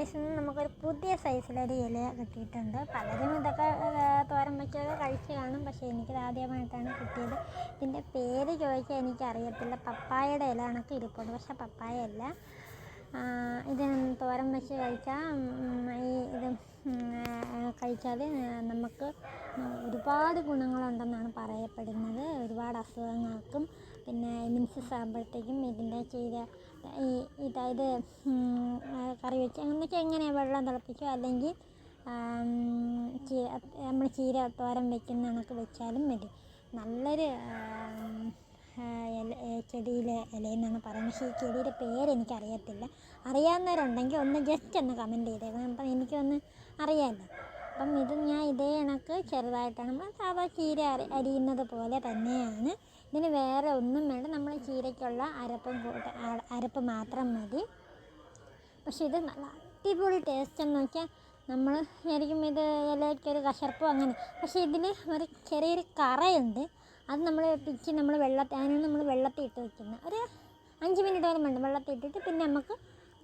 Guys ഇന്ന് നമുക്കൊരു പുതിയ സൈസിലൊരു ഇല കിട്ടിയിട്ടുണ്ട്. പലരും ഇതൊക്കെ തോരൻ വെച്ചൊക്കെ കഴിച്ച് കാണും. പക്ഷേ എനിക്കിത് ആദ്യമായിട്ടാണ് കിട്ടിയത്. ഇതിന്റെ പേര് ചോദിച്ചാൽ എനിക്കറിയത്തില്ല. പപ്പായയുടെ ഇല കണക്ക് ഇരിപ്പുണ്ട്. പക്ഷേ പപ്പായ അല്ല ഇത് തോരൻ വെച്ച് കഴിച്ചാൽ ഈ ഇത് കഴിച്ചാൽ നമുക്ക് ഒരുപാട് ഗുണങ്ങളുണ്ടെന്നാണ് പറയപ്പെടുന്നത്. ഒരുപാട് അസുഖങ്ങൾക്കും പിന്നെ മീൻസസ് ആകുമ്പോഴത്തേക്കും ഇതിന്റെ ചീര ഈ ഇതായത് കറി വെച്ച് അങ്ങനെയൊക്കെ എങ്ങനെ വെള്ളം തിളപ്പിക്കും അല്ലെങ്കിൽ നമ്മൾ ചീര തോരൻ വെക്കുന്ന കണക്ക് വെച്ചാലും മതി. നല്ലൊരു ചെടിയിലെ ഇലയെന്നാണ് പറയുന്നത്. പക്ഷേ ഈ ചെടിയുടെ പേര് എനിക്കറിയത്തില്ല. അറിയാവുന്നവരുണ്ടെങ്കിൽ ഒന്ന് ജസ്റ്റ് ഒന്ന് കമന്റ് ചെയ്തേക്കണം അപ്പം എനിക്കൊന്ന് അറിയാമല്ലോ അപ്പം ഇത് ഞാൻ ഇതേ കണക്ക് ചെറുതായിട്ടാണ് നമ്മൾ സാധാ ചീര അരി അരിയുന്നത് പോലെ തന്നെയാണ്. ഇതിന് വേറെ ഒന്നും വേണ്ട. നമ്മൾ ചീരയ്ക്കുള്ള അരപ്പും കൂട്ട അരപ്പ് മാത്രം മതി. പക്ഷെ ഇത് നല്ല അടിപൊളി ടേസ്റ്റ് എന്ന് വെച്ചാൽ നമ്മൾ ശരിക്കും ഇത് ഇലയ്ക്കൊരു കശർപ്പോ അങ്ങനെ. പക്ഷേ ഇതിൽ ഒരു ചെറിയൊരു കറയുണ്ട്. അത് നമ്മൾ പിച്ച് നമ്മൾ വെള്ളത്തിൽ അതിനാണ് നമ്മൾ വെള്ളത്തിൽ ഇട്ട് വയ്ക്കുന്നത് ഒരു അഞ്ച് മിനിറ്റ് വരെ വേണ്ട വെള്ളത്തിൽ ഇട്ടിട്ട് പിന്നെ നമുക്ക്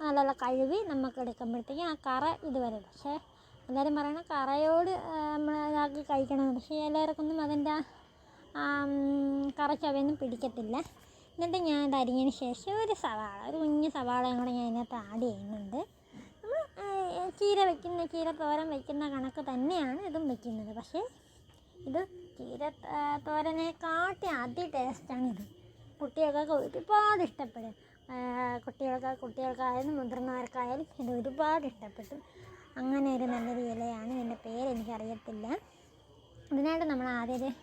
നല്ല കഴുകി നമുക്ക് എടുക്കുമ്പോഴത്തേക്കും ആ കറ ഇത് വരും പക്ഷേ എല്ലാവരും പറയണ കറയോട് നമ്മൾ ഇതാക്കി കഴിക്കണം പക്ഷേ എല്ലാവർക്കൊന്നും അതിന്റെ കറ ചവയൊന്നും പിടിക്കത്തില്ല. എന്നിട്ട് ഞാൻ ഇത് അരിഞ്ഞതിന് ശേഷം ഒരു സവാള ഒരു കുഞ്ഞ് സവാളയും കൂടെ ഞാൻ ഇതിനകത്ത് ആഡ് ചെയ്യുന്നുണ്ട്. നമ്മൾ ചീര വെക്കുന്ന ചീര തോരൻ വെക്കുന്ന കണക്ക് തന്നെയാണ് ഇതും വെക്കുന്നത്. പക്ഷേ ഇത് ചീര തോരനെ കാട്ടി അതി കുട്ടികൾക്കൊക്കെ ഒരുപാട് ഇഷ്ടപ്പെടും. കുട്ടികൾക്ക് കുട്ടികൾക്കായാലും മുതിർന്നവർക്കായാലും ഇത് ഒരുപാട് ഇഷ്ടപ്പെട്ടു. അങ്ങനെ ഒരു നല്ലൊരു ഇലയാണ്. ഇതിന്റെ പേര് എനിക്കറിയത്തില്ല. ഇതിനായിട്ട് നമ്മൾ ആദ്യം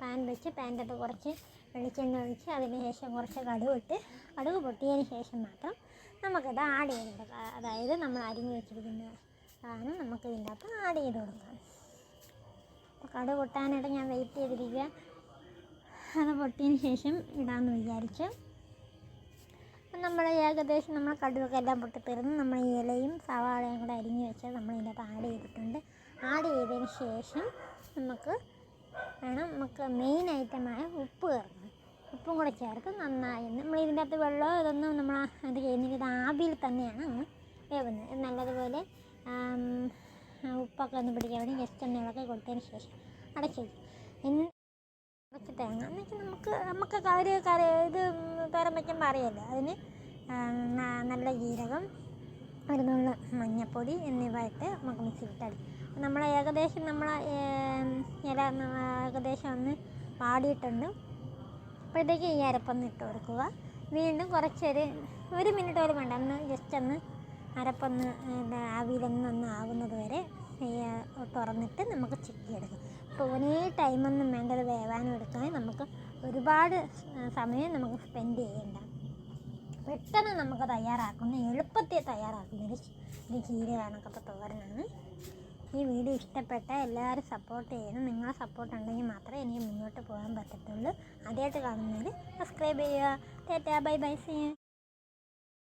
പാൻ വെച്ച് പാന്റെ കുറച്ച് വെളിച്ചെണ്ണ ഒഴിച്ച് അതിന് ശേഷം കുറച്ച് കടുക് ഇട്ട് കടുക് പൊട്ടിയതിന് ശേഷം മാത്രം നമുക്കത് ആഡ് ചെയ്തിട്ടുണ്ട് അതായത് നമ്മൾ അരിഞ്ഞ് വെച്ചിരിക്കുന്ന സാധനം നമുക്ക് ഇതിന്റെ അകത്ത് ആഡ് ചെയ്ത് കൊടുക്കാം. അപ്പോൾ കടുക് പൊട്ടാനായിട്ട് ഞാൻ വെയിറ്റ് ചെയ്തിരിക്കുക അത് പൊട്ടിയതിന് ശേഷം ഇടാമെന്ന് വിചാരിച്ചു. അപ്പം നമ്മൾ ഏകദേശം നമ്മൾ കടുവൊക്കെ എല്ലാം പൊട്ടിത്തീർന്ന്. നമ്മൾ ഇലയും സവാളയും കൂടെ അരിഞ്ഞ് വെച്ചാൽ നമ്മൾ അകത്ത് ആഡ് ചെയ്തിട്ടുണ്ട്. ആഡ് ചെയ്തതിന് ശേഷം നമുക്ക് വേണം നമുക്ക് മെയിൻ ഐറ്റമായ ഉപ്പ് ചേർക്കണം. ഉപ്പും കൂടെ ചേർത്ത് നന്നായി നമ്മൾ ഇതിന്റെ അകത്ത് വെള്ളമോ ഇതൊന്നും നമ്മൾ അത് ചെയ്യുന്നില്ല ആവിയിൽ തന്നെയാണ് അങ്ങ് വേവുന്നത്. നല്ലതുപോലെ ഉപ്പൊക്കെ ഒന്ന് പിടിക്കാൻ വേണ്ടി ജസ്റ്റ് ഒന്ന് ഇളക്കി കൊടുത്തതിന് ശേഷം അടച്ചു വയ്ക്കും കുറച്ച് തേങ്ങ. എന്ന് വെച്ചാൽ നമുക്ക് നമുക്ക് കറി കറി ഇത് തോരൻ വയ്ക്കുമ്പോൾ അറിയാമല്ലോ അതിന് നല്ല ജീരകം ഒരു നുള്ള മഞ്ഞപ്പൊടി എന്നിവ ഇട്ട് നമുക്ക് മിക്സിയിലിട്ടടി നമ്മൾ ഏകദേശം നമ്മൾ ഇല ഏകദേശം ഒന്ന് വാടിയിട്ടുണ്ട്. അപ്പോഴത്തേക്ക് ഈ അരപ്പൊന്ന് ഇട്ട് കൊടുക്കുക. വീണ്ടും കുറച്ചൊരു ഒരു മിനിറ്റ് പോലും വേണ്ട. ഒന്ന് ജസ്റ്റ് ഒന്ന് അരപ്പൊന്ന് ആവിയിലൊന്നൊന്ന് ആകുന്നത് വരെ തുറന്നിട്ട് നമുക്ക് ചിക്കിയെടുക്കാം ഒരേ ടൈമൊന്നും വേണ്ടത് വേവാനും എടുക്കാനും നമുക്ക് ഒരുപാട് സമയം നമുക്ക് സ്പെൻഡ് ചെയ്യേണ്ട. പെട്ടെന്ന് നമുക്ക് തയ്യാറാക്കുന്ന എളുപ്പത്തിൽ തയ്യാറാക്കുന്ന ഒരു ഒരു ചീര തോരനാണ്. ഈ വീഡിയോ ഇഷ്ടപ്പെട്ട എല്ലാവരും സപ്പോർട്ട് ചെയ്യണം. നിങ്ങളെ സപ്പോർട്ട് ഉണ്ടെങ്കിൽ മാത്രമേ എനിക്ക് മുന്നോട്ട് പോകാൻ പറ്റത്തുള്ളൂ. ആദ്യമായിട്ട് കാണുന്നവർ സബ്സ്ക്രൈബ് ചെയ്യുക. Tata bye bye C